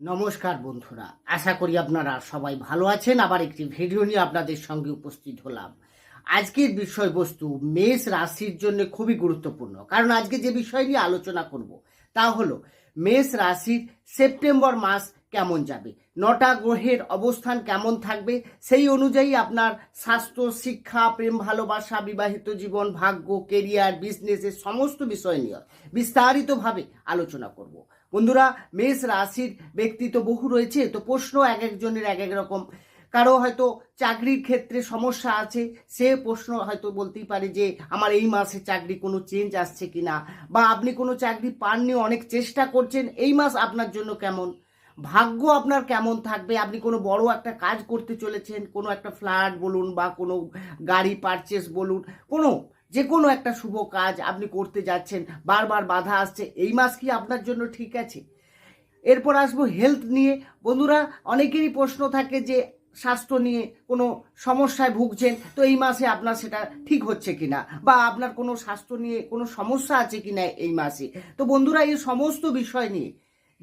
নমস্কার বন্ধুরা, আশা করি আপনারা সবাই ভালো আছেন। আবার একটি ভিডিও নিয়ে আপনাদের সঙ্গে উপস্থিত হলাম। আজকের বিষয়বস্তু মেষ রাশির জন্য খুবই গুরুত্বপূর্ণ। কারণ আজকে যে বিষয় নিয়ে আলোচনা করব, তা হলো মেষ রাশির সেপ্টেম্বর মাস কেমন যাবে, নটা গ্রহের অবস্থান কেমন থাকবে, সেই অনুযায়ী আপনার স্বাস্থ্য, শিক্ষা, প্রেম, ভালোবাসা, বিবাহিত জীবন, ভাগ্য কেরিয়ার বিজনেসের সমস্ত বিষয় নিয়ে বিস্তারিতভাবে আলোচনা করব। বন্ধুরা, মেষ রাশির ব্যক্তি তো বহু রয়েছে, তো প্রশ্ন এক একজনের এক এক রকম। কারও হয়তো চাকরির ক্ষেত্রে সমস্যা আছে, সে প্রশ্ন হয়তো বলতেই পারে যে, আমার এই মাসে চাকরি কোনো চেঞ্জ আসছে কিনা? বা, আপনি কোনো চাকরি পাননি, অনেক চেষ্টা করছেন, এই মাস আপনার জন্য কেমন? ভাগ্য আপনার কেমন থাকবে? আপনি কোনো বড় একটা কাজ করতে চলেছেন, কোনো একটা ফ্ল্যাট বলুন বা কোনো গাড়ি পারচেস বলুন, কোনো যে কোনো একটা শুভ কাজ আপনি করতে যাচ্ছেন, বারবার বাধা আসছে, এই মাস কি আপনার জন্য ঠিক আছে? এরপর আসব হেলথ নিয়ে। বন্ধুরা, অনেকেরই প্রশ্ন থাকে যে স্বাস্থ্য নিয়ে কোনো সমস্যায় ভুগছেন, তো এই মাসে আপনার সেটা ঠিক হচ্ছে কিনা? বা আপনার কোনো স্বাস্থ্য নিয়ে কোনো সমস্যা আছে কিনা এই মাসে? তো বন্ধুরা, এই সমস্ত বিষয় নিয়ে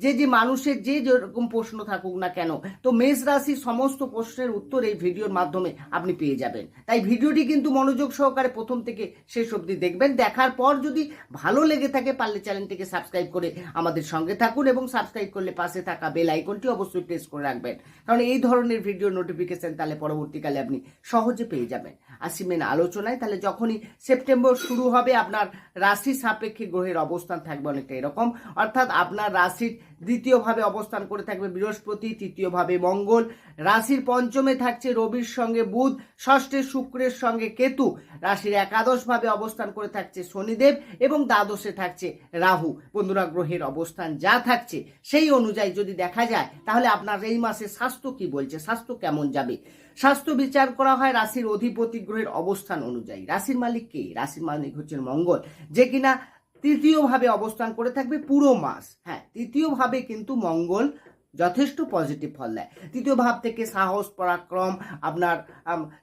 যে যে মানুষের যে যেরকম প্রশ্ন থাকুক না কেন, তো মেষ রাশির সমস্ত প্রশ্নের উত্তর এই ভিডিওর মাধ্যমে আপনি পেয়ে যাবেন। তাই ভিডিওটি কিন্তু মনোযোগ সহকারে প্রথম থেকে শেষ অবধি দেখবেন। দেখার পর যদি ভালো লেগে থাকে, পারলে চ্যানেলটিকে সাবস্ক্রাইব করে আমাদের সঙ্গে থাকুন এবং সাবস্ক্রাইব করলে পাশে থাকা বেল আইকনটি অবশ্যই প্রেস করে রাখবেন। কারণ এই ধরনের ভিডিও নোটিফিকেশন তাহলে পরবর্তীকালে আপনি সহজে পেয়ে যাবেন। আসি মেন আলোচনায়, তাহলে যখনই সেপ্টেম্বর শুরু হবে, আপনার রাশি সাপেক্ষে গ্রহের অবস্থান থাকবে অনেকটা এরকম। অর্থাৎ আপনার রাশির দ্বিতীয়ভাবে অবস্থান করে থাকবে বৃহস্পতি, তৃতীয়ভাবে মঙ্গল। রাশির পঞ্চমে থাকছে রবির সঙ্গে বুধ, ষষ্ঠে শুক্রের সঙ্গে কেতু। রাশির একাদশভাবে অবস্থান করে থাকছে শনিদেব এবং দ্বাদশে থাকছে রাহু। বন্ধুরা, গ্রহের অবস্থান যা থাকছে সেই অনুযায়ী যদি দেখা যায়, তাহলে আপনার এই মাসে স্বাস্থ্য কি বলছে? স্বাস্থ্য কেমন যাবে? স্বাস্থ্য বিচার করা হয় রাশির অধিপতি গ্রহের অবস্থান অনুযায়ী। রাশির মালিক কে? রাশির মালিক হচ্ছেন মঙ্গল। যে কিনা তৃতীয়ভাবে অবস্থান করে থাকবে পুরো মাস। হ্যাঁ তৃতীয়ভাবে কিন্তু মঙ্গল যথেষ্ট পজিটিভ ফল দেয়। তৃতীয় ভাব থেকে সাহস, পরাক্রম, আপনার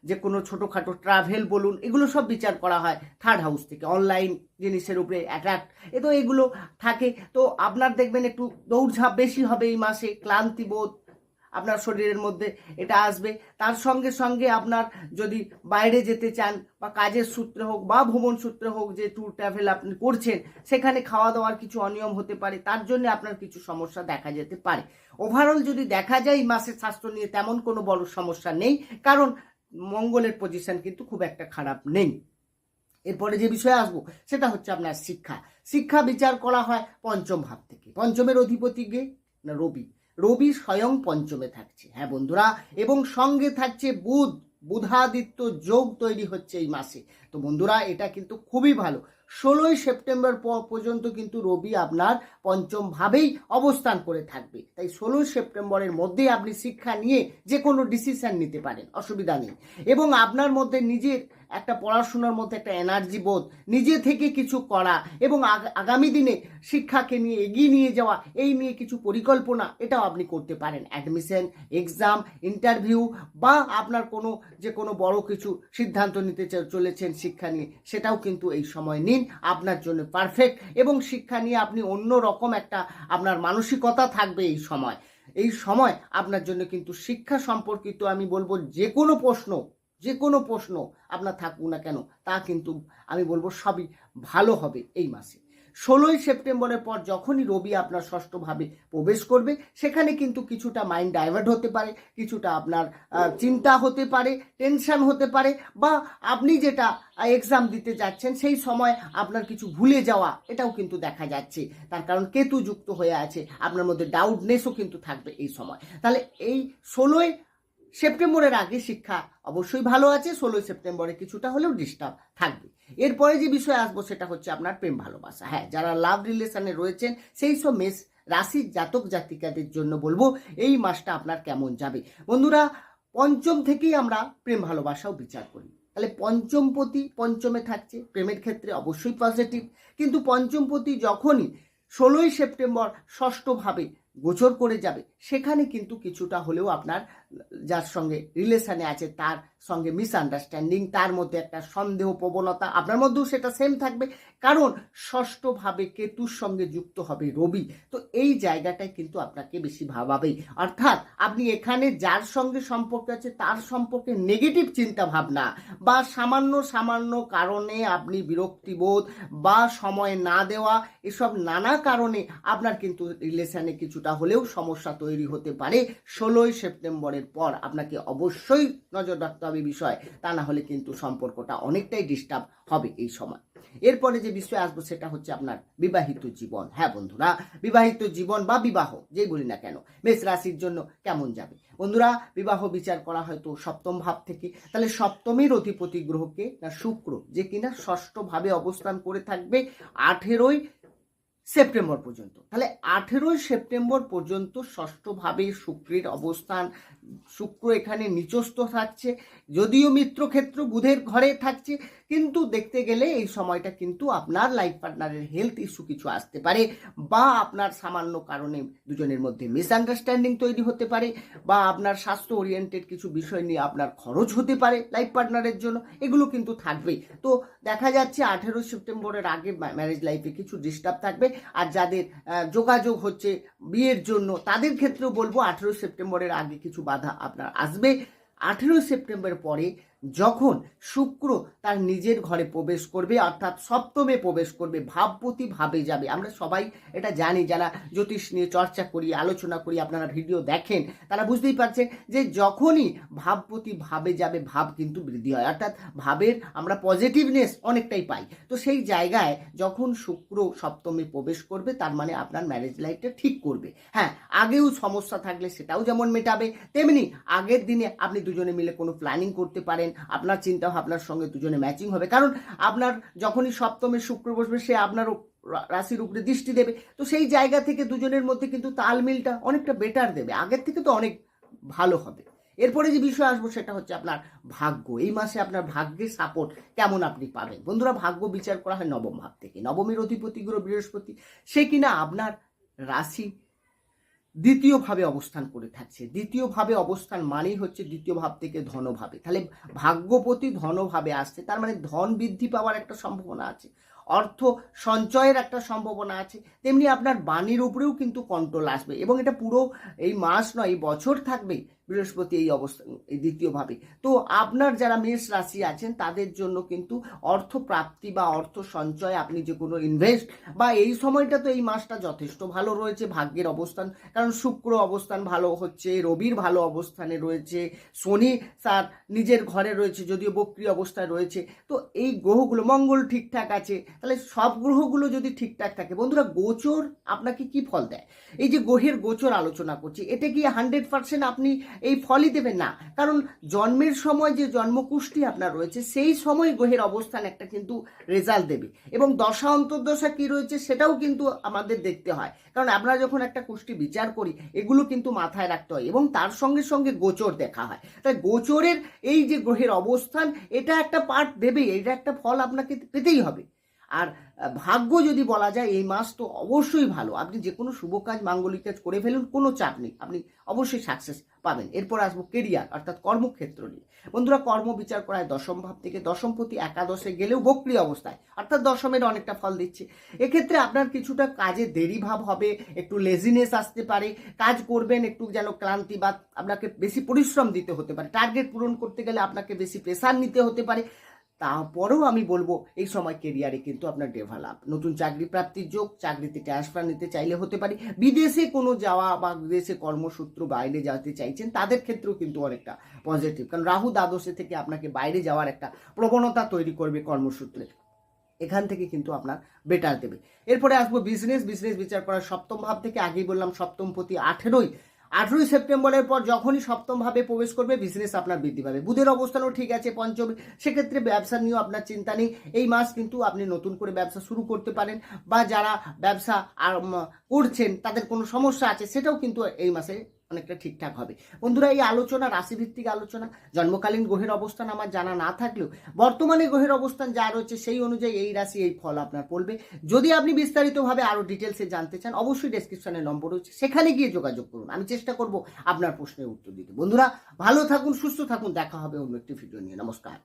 যে কোনো ছোটোখাটো ট্রাভেল বলুন, এগুলো সব বিচার করা হয় থার্ড হাউস থেকে। অনলাইন জিনিসের উপরে অ্যাট্রাক্ট এ তো এগুলো থাকে। তো আপনার দেখবেন একটু দৌড়ঝাঁপ বেশি হবে এই মাসে, ক্লান্তিবোধ আপনার শরীরের মধ্যে এটা আসবে। তার সঙ্গে সঙ্গে আপনার যদি বাইরে যেতে চান বা কাজের সূত্রে হোক বা ভ্রমণ সূত্রে হোক, যে ট্যুর ট্রাভেল আপনি করছেন, সেখানে খাওয়া দাওয়ার কিছু অনিয়ম হতে পারে, তার জন্য আপনার কিছু সমস্যা দেখা যেতে পারে। ওভারঅল যদি দেখা যায় মাসের স্বাস্থ্য নিয়ে তেমন কোনো বড় সমস্যা নেই, কারণ মঙ্গলের পজিশন কিন্তু খুব একটা খারাপ নেই। এরপরে যে বিষয়ে আসব, সেটা হচ্ছে আপনার শিক্ষা। শিক্ষা বিচার করা হয় পঞ্চম ভাব থেকে। পঞ্চমের অধিপতি গে না, রবি। রবি স্বয়ং পঞ্চমে থাকছে। হ্যাঁ বন্ধুরা, এবং সঙ্গে থাকছে বুধ। বুধাদিত্য যোগ তৈরি হচ্ছে এই মাসে। তো বন্ধুরা, এটা কিন্তু খুবই ভালো। ষোলোই সেপ্টেম্বর পর্যন্ত কিন্তু রবি আপনার পঞ্চম ভাবেই অবস্থান করে থাকবে। তাই ষোলোই সেপ্টেম্বরের মধ্যেই আপনি শিক্ষা নিয়ে যে কোনো ডিসিশন নিতে পারেন, অসুবিধা নেই। এবং আপনার মধ্যে নিজের একটা পড়াশোনার মধ্যে একটা এনার্জি বোধ নিজে থেকে কিছু করা এবং আগামী দিনে শিক্ষাকে নিয়ে এগিয়ে নিয়ে যাওয়া, এই নিয়ে কিছু পরিকল্পনা এটাও আপনি করতে পারেন। অ্যাডমিশন এক্সাম ইন্টারভিউ বা আপনার কোনো যে কোনো বড় কিছু সিদ্ধান্ত নিতে চলেছেন শিক্ষা নিয়ে, সেটাও কিন্তু এই সময় নিন। আপনার জন্য পারফেক্ট এবং শিক্ষা নিয়ে আপনি অন্য রকম একটা আপনার মানসিকতা থাকবে এই সময়। এই সময় আপনার জন্য কিন্তু শিক্ষা সম্পর্কিত আমি বলব যে কোনো প্রশ্ন যে কোনো প্রশ্ন আপনার থাকুক না কেন, তা কিন্তু আমি বলব সবই ভালো হবে এই মাসে। ষোলোই সেপ্টেম্বরের পর যখনই রবি আপনার ষষ্ঠভাবে প্রবেশ করবে, সেখানে কিন্তু কিছুটা মাইন্ড ডাইভার্ট হতে পারে, কিছুটা আপনার চিন্তা হতে পারে টেনশন হতে পারে, বা আপনি যেটা এক্সাম দিতে যাচ্ছেন, সেই সময় আপনার কিছু ভুলে যাওয়া, এটাও কিন্তু দেখা যাচ্ছে। তার কারণ কেতু যুক্ত হয়ে আছে, আপনার মধ্যে ডাউটনেসও কিন্তু থাকবে এই সময়। তাহলে এই ষোলোই সেপ্টেম্বরের আগে শিক্ষা অবশ্যই ভালো আছে, ষোলোই সেপ্টেম্বরে কিছুটা হলেও ডিস্টার্ব থাকবে। এরপরে যে বিষয় আসব সেটা হচ্ছে আপনার প্রেম ভালোবাসা। হ্যাঁ যারা লাভ রিলেশনে রয়েছেন, সেই সব মেষ রাশির জাতক জাতিকাদের জন্য বলব, এই মাসটা আপনার কেমন যাবে? বন্ধুরা, পঞ্চম থেকেই আমরা প্রেম ভালোবাসাও বিচার করি। তাহলে পঞ্চমপতি পঞ্চমে থাকছে, প্রেমের ক্ষেত্রে অবশ্যই পজিটিভ কিন্তু পঞ্চমপতি যখনই ষোলোই সেপ্টেম্বর ষষ্ঠভাবে গোচর করে যাবে। সেখানে কিন্তু কিছুটা হলেও আপনার যার সঙ্গে রিলেশানে আছে তার সঙ্গে মিসআন্ডারস্ট্যান্ডিং তার মধ্যে একটা সন্দেহ, প্রবণতা, আপনার মধ্যেও সেটা সেম থাকবে। কারণ ষষ্ঠভাবে কেতুর সঙ্গে যুক্ত হবে রবি। তো এই জায়গাটায় কিন্তু আপনাকে বেশি ভাবাবেই। অর্থাৎ আপনি এখানে যার সঙ্গে সম্পর্ক আছে তার সম্পর্কে নেগেটিভ চিন্তা ভাবনা বা সামান্য সামান্য কারণে আপনি বিরক্তিবোধ বা সময় না দেওয়া, এসব নানা কারণে আপনার কিন্তু রিলেশনে কিছুটা হলেও সমস্যা তৈরি হতে পারে। ষোলোই সেপ্টেম্বরের পর আপনাকে অবশ্যই নজর রাখতে হবে বিষয়। তা না হলে কিন্তু সম্পর্কটা অনেকটাই ডিস্টার্ব হবে এই সময়। এরপরে যে বিষয় আসব সেটা হচ্ছে আপনার বিবাহিত জীবন। হ্যাঁ বন্ধুরা, বিবাহিত জীবন বা বিবাহ, যেই বলি না কেন, মেষ রাশির জন্য কেমন যাবে? বন্ধুরা, বিবাহ বিচার করা হয়তো সপ্তম ভাব থেকে। তাহলে সপ্তমের অধিপতি গ্রহকে না শুক্র, যে কিনা ষষ্ঠ ভাবে অবস্থান করে থাকবে। আঠেরোই সেপ্টেম্বর পর্যন্ত। তাহলে আঠেরোই সেপ্টেম্বর পর্যন্ত ষষ্ঠভাবে শুক্রের অবস্থান, শুক্র এখানে নিচস্থ থাকছে, যদিও মিত্রক্ষেত্র বুধের ঘরে থাকছে, কিন্তু দেখতে গেলে এই সময়টা কিন্তু আপনার লাইফ পার্টনারের হেলথ ইস্যু কিছু আসতে পারে, বা আপনার সামান্য কারণে দুজনের মধ্যে মিসআন্ডারস্ট্যান্ডিং তৈরি হতে পারে, বা আপনার স্বাস্থ্য ওরিয়েন্টেড কিছু বিষয় নিয়ে আপনার খরচ হতে পারে লাইফ পার্টনারের জন্য, এগুলো কিন্তু থাকবেই। তো দেখা যাচ্ছে আঠেরো সেপ্টেম্বরের আগে ম্যারেজ লাইফে কিছু ডিস্টার্ব থাকবে আর যাদের যোগাযোগ হচ্ছে বিয়ের জন্য, তাদের ক্ষেত্রেও বলব আঠেরো সেপ্টেম্বরের আগে কিছু বাধা আপনার আসবে। আঠেরো সেপ্টেম্বর পরে যখন শুক্র তার নিজের ঘরে প্রবেশ করবে, অর্থাৎ সপ্তমে প্রবেশ করবে, ভাবপতি ভাবে যাবে। আমরা সবাই এটা জানি, যারা জ্যোতিষ নিয়ে চর্চা করি, আলোচনা করি, আপনারা ভিডিও দেখেন, তারা বুঝতেই পারছেন যে যখনই ভাবপতি ভাবে যাবে, ভাব কিন্তু বৃদ্ধি হয়। অর্থাৎ ভাবের আমরা পজিটিভনেস অনেকটাই পাই। তো সেই জায়গায় যখন শুক্র সপ্তমে প্রবেশ করবে, তার মানে আপনার ম্যারেজ লাইফটা ঠিক করবে। হ্যাঁ আগেও সমস্যা থাকলে সেটাও যেমন মেটাবে, তেমনি আগের দিনে আপনি দুজনে মিলে কোনো প্ল্যানিং করতে পারেন আপনার চিন্তা ভাবনার সঙ্গে দুজনে ম্যাচিং হবে। কারণ আপনার যখনই সপ্তমে শুক্র বসবে, সে আপনার রাশির উপরে দৃষ্টি দেবে। তো সেই জায়গা থেকে দুজনের মধ্যে কিন্তু তালমিলটা অনেকটা বেটার দেবে। আগের থেকে তো অনেক ভালো হবে। এরপরে যে বিষয় আসব, সেটা হচ্ছে আপনার ভাগ্য। এই মাসে আপনার ভাগ্যের সাপোর্ট কেমন আপনি পাবেন? বন্ধুরা, ভাগ্য বিচার করা হয় নবম ভাব থেকে। নবমীর অধিপতি বৃহস্পতি। সে কিনা আপনার রাশি দ্বিতীয় ভাবে অবস্থান করে থাকছে। দ্বিতীয়ভাবে অবস্থান মানেই হচ্ছে দ্বিতীয় ভাব থেকে ধনভাবে। তাহলে ভাগ্যপতি ধনভাবে আসছে, তার মানে ধন বৃদ্ধি পাওয়ার একটা সম্ভাবনা আছে, অর্থ সঞ্চয়ের একটা সম্ভাবনা আছে, তেমনি আপনার বাণীর উপরেও কিন্তু কন্ট্রোল আসবে। এবং এটা পুরো এই মাস নয়, এই বছর থাকবে বৃহস্পতি এই অবস্থা, এই দ্বিতীয়ভাবে। তো আপনার যারা মেষ রাশি আছেন, তাদের জন্য কিন্তু অর্থ প্রাপ্তি বা অর্থ সঞ্চয় আপনি যে কোনো ইনভেস্ট বা এই সময়টা তো এই মাসটা যথেষ্ট ভালো রয়েছে, ভাগ্যের অবস্থান, কারণ শুক্র অবস্থান ভালো হচ্ছে, রবির ভালো অবস্থানে রয়েছে, শনি তার নিজের ঘরে রয়েছে, যদিও বক্রি অবস্থায় রয়েছে। তো এই গ্রহগুলো, মঙ্গল ঠিকঠাক আছে, তাহলে সব গ্রহগুলো যদি ঠিকঠাক থাকে, বন্ধুরা গোচর আপনাকে কি ফল দেয়? এই যে গ্রহের গোচর আলোচনা করছি এটা কি হান্ড্রেড পার্সেন্ট আপনি এই ফলই দেবেন না। কারণ জন্মের সময় যে জন্মকুষ্টি আপনার রয়েছে, সেই সময় গ্রহের অবস্থান একটা কিন্তু রেজাল্ট দেবে। এবং দশা অন্তর্দশা কি রয়েছে সেটাও কিন্তু আমাদের দেখতে হয়। কারণ আমরা যখন একটা কুষ্টি বিচার করি, এগুলো কিন্তু মাথায় রাখতে হয় এবং তার সঙ্গে সঙ্গে গোচর দেখা হয়। তাই গোচরের এই যে গ্রহের অবস্থান, এটা একটা পার্ট দেবেই, এটা একটা ফল আপনাকে পেতেই হবে। আর ভাগ্য যদি বলা যায়, এই মাস তো অবশ্যই ভালো। আপনি যে কোনো শুভ কাজ মাঙ্গলিক কাজ করে ফেলুন, কোনো চাপ নেই। আপনি অবশ্যই সাকসেস পাবেন। এরপর আসব কেরিয়ার অর্থাৎ কর্মক্ষেত্র নিয়ে। বন্ধুরা, কর্ম বিচার করা হয় দশম ভাব থেকে দশমপতি একাদশে গেলেও বক্রি অবস্থায়, অর্থাৎ দশমের অনেকটা ফল দিচ্ছে। এক্ষেত্রে আপনার কিছুটা কাজে দেরি ভাব হবে, একটু লেজিনেস আসতে পারে। কাজ করবেন, একটু যেন ক্লান্তি বা আপনাকে বেশি পরিশ্রম দিতে হতে পারে। টার্গেট পূরণ করতে গেলে আপনাকে বেশি প্রেশার নিতে হতে পারে। তারপরেও আমি বলব, এই সময় কেরিয়ারে কিন্তু আপনার ডেভেলপ নতুন চাকরি প্রাপ্তির যোগ, চাকরিতে ট্রান্সফার নিতে চাইলে হতে পারে। বিদেশে কোনো যাওয়া বা বিদেশে কর্মসূত্র বাইরে যেতে চাইছেন, তাদের ক্ষেত্রেও কিন্তু অনেকটা পজিটিভ কারণ রাহু দ্বাদশে থেকে আপনাকে বাইরে যাওয়ার একটা প্রবণতা তৈরি করবে কর্মসূত্রে। এখান থেকে কিন্তু আপনার বেটার দেবে। এরপরে আসব বিজনেস বিজনেস বিচার করার সপ্তম ভাব থেকে আগেই বললাম, সপ্তম প্রতি আঠেরোই আঠেরোই সেপ্টেম্বরের পর যখনই সপ্তমভাবে প্রবেশ করবে বিজনেস আপনার বৃদ্ধি পাবে। বুধের অবস্থানও ঠিক আছে, পঞ্চম। সেক্ষেত্রে ব্যবসা নিয়েও আপনার চিন্তা নেই। এই মাস কিন্তু আপনি নতুন করে ব্যবসা শুরু করতে পারেন বা যারা ব্যবসা করছেন, তাদের কোনো সমস্যা আছে, সেটাও কিন্তু এই মাসে অনেকটা ঠিকঠাক হবে। বন্ধুরা, এই আলোচনা, রাশিভিত্তিক আলোচনা, জন্মকালীন গ্রহের অবস্থান আমার জানা না থাকলেও বর্তমানে গ্রহের অবস্থান যা রয়েছে সেই অনুযায়ী এই রাশি এই ফল আপনার পড়বে। যদি আপনি বিস্তারিতভাবে আরও ডিটেলসে জানতে চান, অবশ্যই ডেসক্রিপশনে নম্বর রয়েছে। সেখানে গিয়ে যোগাযোগ করুন। আমি চেষ্টা করব আপনার প্রশ্নের উত্তর দিতে। বন্ধুরা, ভালো থাকুন, সুস্থ থাকুন। দেখা হবে অন্য একটি ভিডিও নিয়ে। নমস্কার।